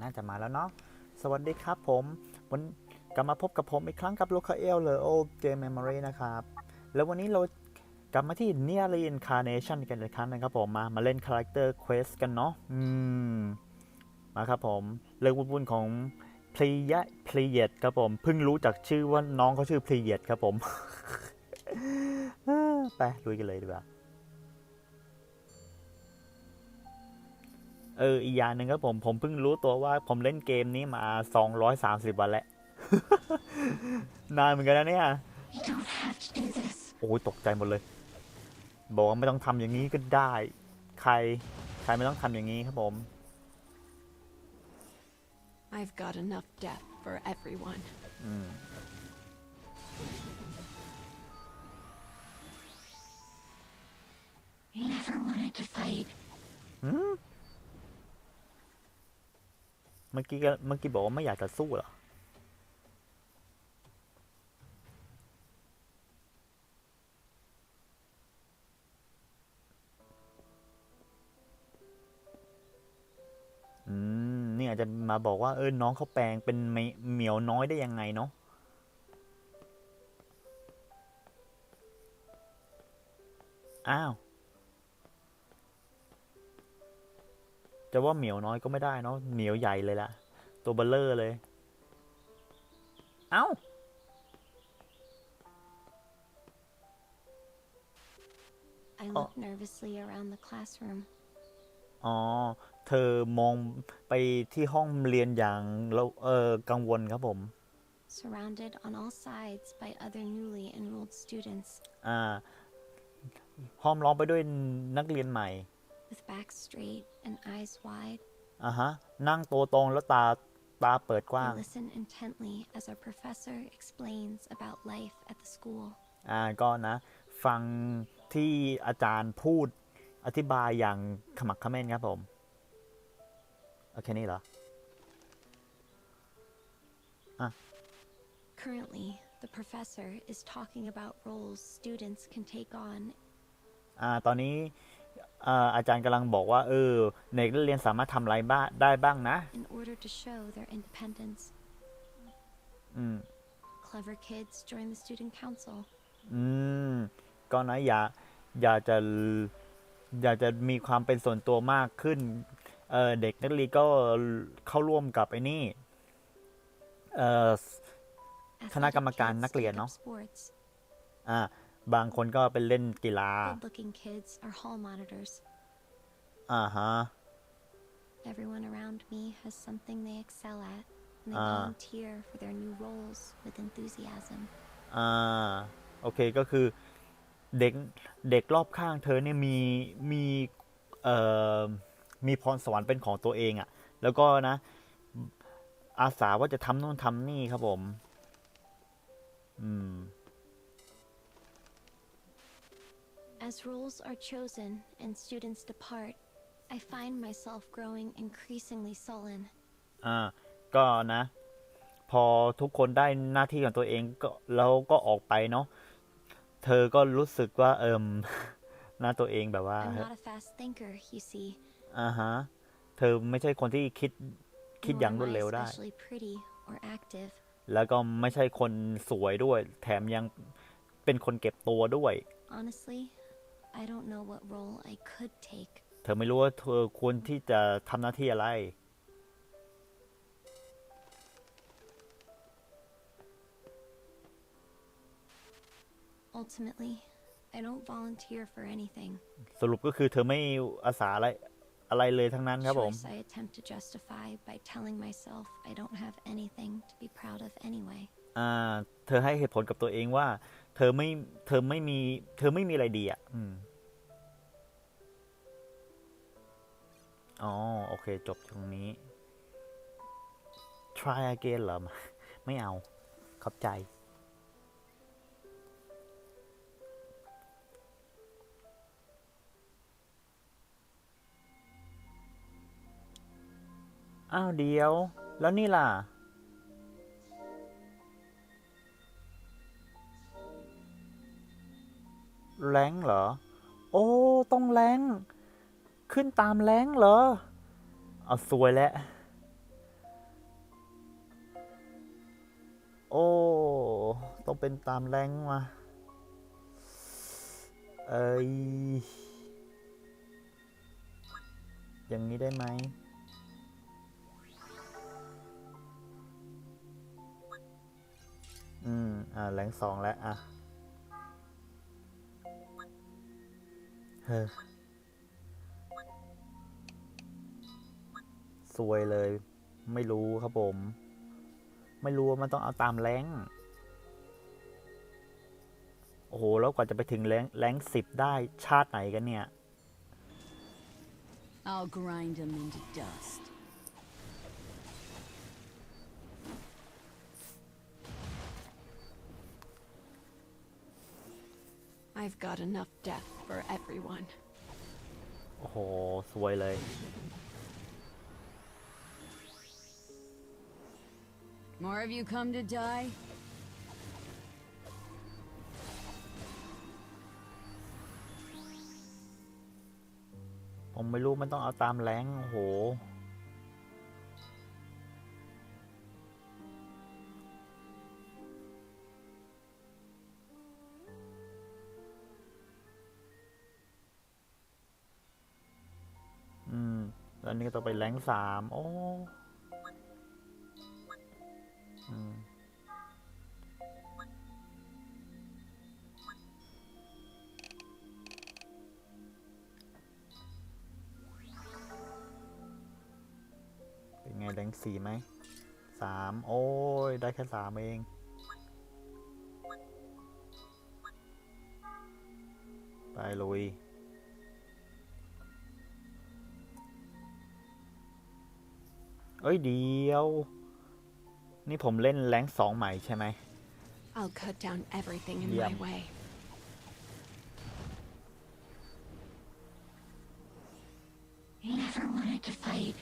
น่าจะมาแล้วเนาะ สวัสดีครับผมวันกลับมาพบกับผมอีกครั้งกับ Local L หรือ Old Game Memory นะครับ แล้ววันนี้เรากลับมาที่ Near Reincarnation กันอีกครั้งนะครับผมมามาเล่น Character Quest กันเนาะอืมมาครับผมเรื่องวุ่นๆของพลียะพลีเยตครับผมเพิ่งรู้จากชื่อว่าน้องเขาชื่อพลีเยตครับผมไปลุยกันเลยดีกว่า เอออีกอย่างหนึ่งครับผมผมเพิ่งรู้ตัวว่าผมเล่นเกมนี้มา230วันแล้วนานเหมือนกันนะเนี่ย You don't have to do this. โอ้ยตกใจหมดเลย บอกว่าไม่ต้องทำอย่างนี้ก็ได้ ใคร ใครไม่ต้องทำอย่างนี้ครับผม I've got enough death for everyone. อืม เมื่อกี้ก็เมื่อกี้บอกว่าไม่อยากจะสู้เหรออืมนี่อาจจะมาบอกว่าเออน้องเขาแปลงเป็นเมเหมียวน้อยได้ยังไงเนาะอ้าว จะว่าเหมียวน้อยก็ไม่ได้เนาะเหมียวใหญ่เลยล่ะตัวเบลเลอร์เลย เอ้า I Oh. look nervously around the classroom. อ๋อ เธอมองไปที่ห้องเรียนอย่างเราเออกังวลครับผม surrounded on all sides by other newly enrolled students อ่าห้อมล้อมไปด้วยนักเรียนใหม่ with backs straight and eyes wide. อ่าฮะ นั่งตัวตรงแล้วตาตาเปิดกว้าง They listen intently as our professor explains about life at the school. อ่า ก็นะ ฟังที่อาจารย์พูดอธิบายอย่างขมักเขม้นครับผม โอเคนี่เหรอ Currently, the professor is talking about roles students can take on อ่า ตอนนี้ อ่าอาจารย์กำลังบอกว่าเออเด็กนักเรียนสามารถทำอะไรบ้างได้บ้างนะ in order to show their independence. อืม Clever kids join the student council. อืมก็นะอย่าอยากจะอยากจะมีความเป็นส่วนตัวมากขึ้นเออเด็กนักเรียนก็เข้าร่วมกับไอ้นี่เออคณะกรรมการ Athletic นักเรียน kids เนอะ take up sports. อ่า บางคนก็ไปเล่นกีฬา Good-looking kids are hall monitors. อ่าฮะ Everyone around me has something they excel at, and they Ah. volunteer for their new roles with enthusiasm. อ่าโอเคก็คือเด็กเด็กรอบข้างเธอเนี่ยมีมีเอ่อมีพรสวรรค์เป็นของตัวเองอะ่ะ แล้วก็นะ อาสาว่าจะทำโน่นทำนี่ครับผม อืม As roles are chosen and students depart, I find myself growing increasingly sullen. อ่า ก็นะ พอทุกคนได้หน้าที่ของตัวเองก็แล้วก็ออกไปเนาะ เธอก็รู้สึกว่าเอิมหน้าตัวเองแบบว่า I'm not a fast thinker, you see. อ่าฮะ เธอไม่ใช่คนที่คิดคิด nor อย่างร am วด I เร็วได้ especially pretty or active. แล้วก็ไม่ใช่คนสวยด้วย แถมยังเป็นคนเก็บตัวด้วย Honestly, I don't know what role I could take. เธอไม่รู้ว่าเธอควรที่จะทำหน้าที่อะไร Ultimately, I don't volunteer for anything. สรุปก็คือเธอไม่อาสาอะไรอะไรเลยทั้งนั้นครับผม Choice I attempt to justify by telling myself I don't have anything to be proud of anyway. อ่า เธอให้เหตุผลกับตัวเองว่า เธอไม่เธอไม่มี เธอไม่มีอะไรดีอะอืมอ๋อ โอเค จบตรงนี้ try again เหรอ ไม่เอา ขอบใจ อ้าวเดียว แล้วนี่ล่ะ แรงเหรอ โอ้ ต้องแรงขึ้นตามแรงเหรอ เอาสวยแล้ว โอ้ ต้องเป็นตามแรงมา เอ้ย อย่างนี้ได้ไหมอืม อ่า แรงสองแล้ว อะ เฮ้อสวยเลย ไม่รู้ครับผม ไม่รู้ว่ามันต้องเอาตามแรงโอ้โห แล้วกว่าจะไปถึงแรงแรงสิบได้ชาติไหนกันเนี่ย I'll grind them into dust. I've got enough death for everyone. โอ้โห สวยเลย More of you come to die? ผมไม่รู้มันต้องเอาตามแรงโอ้โห ต้องไปแรงสามโอ้เป็นไงแรงสี่ไหมสามโอ้ย ได้แค่สามเองไปลุย เอ้ยเดียว นี่ผมเล่นแรงสองใหม่ใช่ไหม I'll cut down everything in Yeah. my way. I never wanted to fight.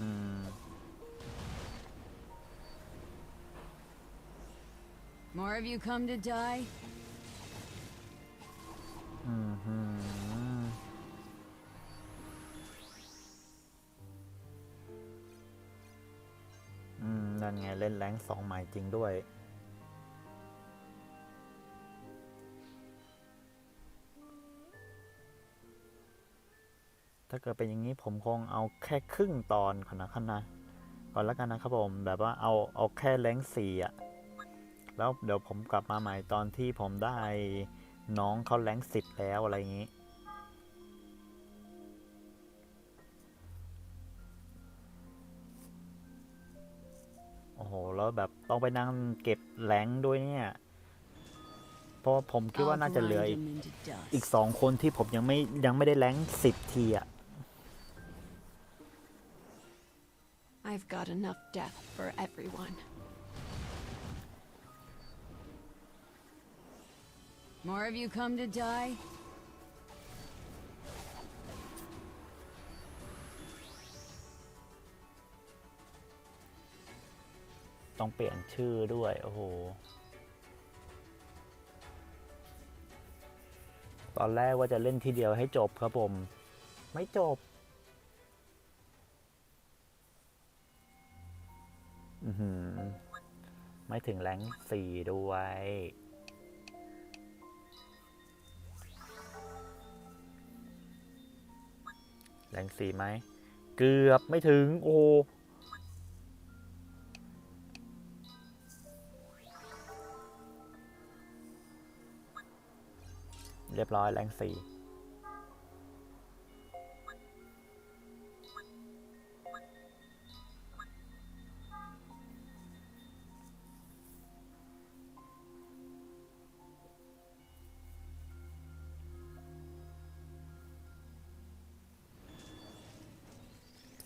อืม นั่นไงเล่นแรงสองใหม่จริงด้วย ถ้าเกิดเป็นอย่างนี้ผมคงเอาแค่ครึ่งตอนก่อนนะครับนะ ก่อนแล้วกันนะครับผมแบบว่าเอาเอาแค่แรงสี่อะแล้วเดี๋ยวผมกลับมาใหม่ตอนที่ผมได้น้องเขาแรงสิบแล้วอะไรอย่างนี้ โอ้โห แล้วแบบต้องไปนั่งเก็บแรงด้วยเนี่ย เพราะว่าผมคิดว่า I'll น่าจะเหลือ grind อีก them into dust. อีกสองคนที่ผมยังไม่ยังไม่ได้แรงสิบทีอะ I've got enough death for everyone. More of you come to die? ต้องเปลี่ยนชื่อด้วย โอ้โห ตอนแรกว่าจะเล่นทีเดียวให้จบครับผม ไม่จบ อือหือ ไม่ถึงแรงสี่ด้วยแรงสี่ไหม เกือบไม่ถึง โอ้ เรียบร้อยแรงสี่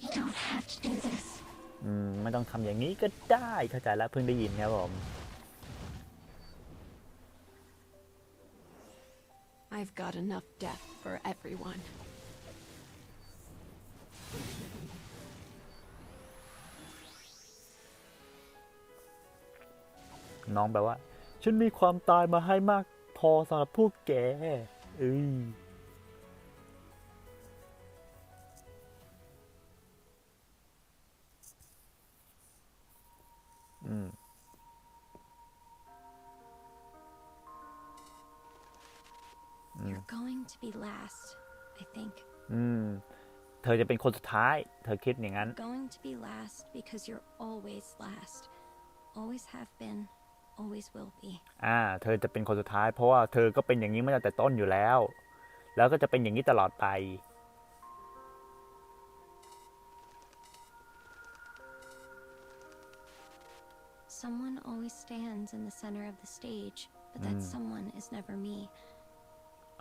You don't have to do this. อืมไม่ต้องทำอย่างนี้ก็ได้เข้าใจแล้วเพิ่งได้ยินครับผม I've got enough death for everyone. น้องแบบว่าฉันมีความตายมาให้มากพอสำหรับพวกแกเอ้ย to be last, I think. อืม เธอจะเป็นคนสุดท้าย เธอคิดอย่างนั้น Going to be last because you're always last. Always have been, always will be. อ่า เธอจะเป็นคนสุดท้าย เพราะว่าเธอก็เป็นอย่างนี้มาตั้งแต่ต้นอยู่แล้ว แล้วก็จะเป็นอย่างนี้ตลอดไป Someone always stands in the center of the stage, but that someone is never me.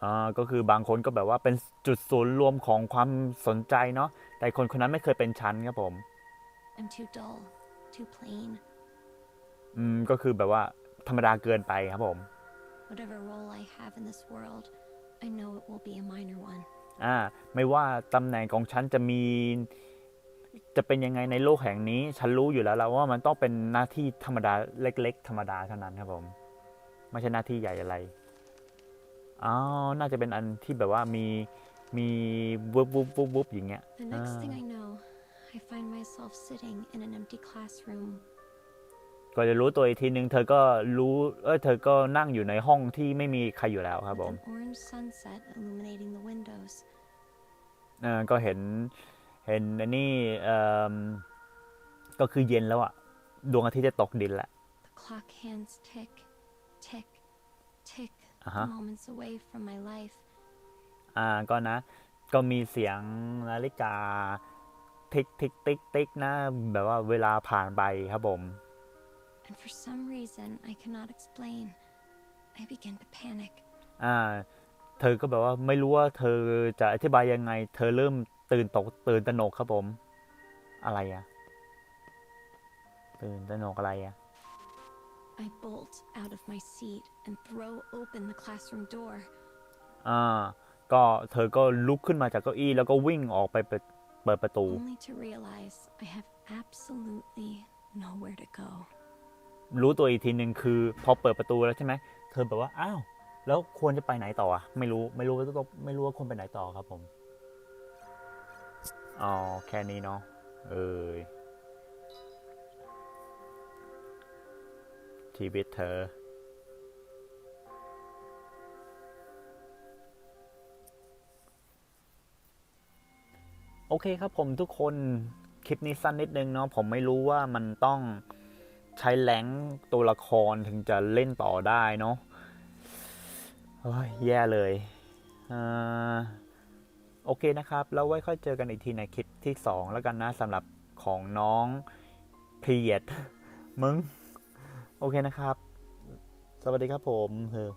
อ่าก็คือบางคนก็แบบว่าเป็นจุดศูนย์รวมของความสนใจเนาะแต่คนคนนั้นไม่เคยเป็นฉันครับผม I'm too dull, too plain. อืมก็คือแบบว่าธรรมดาเกินไปครับผม Whatever role I have in this world, I know it will be a minor one. อ่าไม่ว่าตำแหน่งของฉันจะมี จะเป็นยังไงในโลกแห่งนี้ ฉันรู้อยู่แล้วแล้วว่ามันต้องเป็นหน้าที่ธรรมดาเล็ก ๆ ธรรมดาเท่านั้นครับผม ไม่ใช่หน้าที่ใหญ่อะไร อ๋อ น่าจะเป็นอันที่แบบว่ามีมีวุบวุบวุบวุบอย่างเงี้ย The next thing Ah. I know, I find myself sitting in an empty classroom. ก็จะรู้ตัวอีกทีนึง เธอก็รู้เออเธอก็นั่งอยู่ในห้องที่ไม่มีใครอยู่แล้วครับผ with ม an orange sunset illuminating the windows. เออก็เห็นเห็นอันนี้เอ่อก็คือเย็นแล้วอะดวงอาทิตย์จะตกดินแหละ The clock hands tick, tick, tick Uh-huh. the moments away from my life. อ่าก็นะ ก็มีเสียงนาฬิกาทิกทิกติ๊กติ๊กนะ แบบว่าเวลาผ่านไปครับผม And for some reason I cannot explain, I begin to panic. อ่า เธอก็แบบว่าไม่รู้ว่าเธอจะอธิบายยังไง เธอเริ่มตื่นตกตื่นตระหนกครับผม อะไรอะตื่นตระหนกอะไรอะ I bolt out of my seat and throw open the classroom door. อ่าก็เธอก็ลุกขึ้นมาจากเก้าอี้แล้วก็วิ่งออกไปเปิดเปิดประตู only to realize I have absolutely nowhere to go. รู้ตัวอีกทีหนึ่งคือพอเปิดประตูแล้วใช่ไหมเธอแบบว่าอ้าวแล้วควรจะไปไหนต่ออะไม่รู้ไม่รู้ว่าต้องไม่รู้ว่าควรไปไหนต่อครับผมอ๋อแค่นี้เนาะเออ ชีวิตเธอ โอเคครับผมทุกคนคลิปนี้สั้นนิดนึงเนาะผมไม่รู้ว่ามันต้องใช้แหลงตัวละครถึงจะเล่นต่อได้เนาะโอ้ยแย่เลยอ่าโอเคนะครับ แล้วไว้ค่อยเจอกันอีกทีในคลิปที่ 2 แล้วกันนะสำหรับของน้องพีเยดมึง โอเคนะครับ สวัสดีครับผมเธอ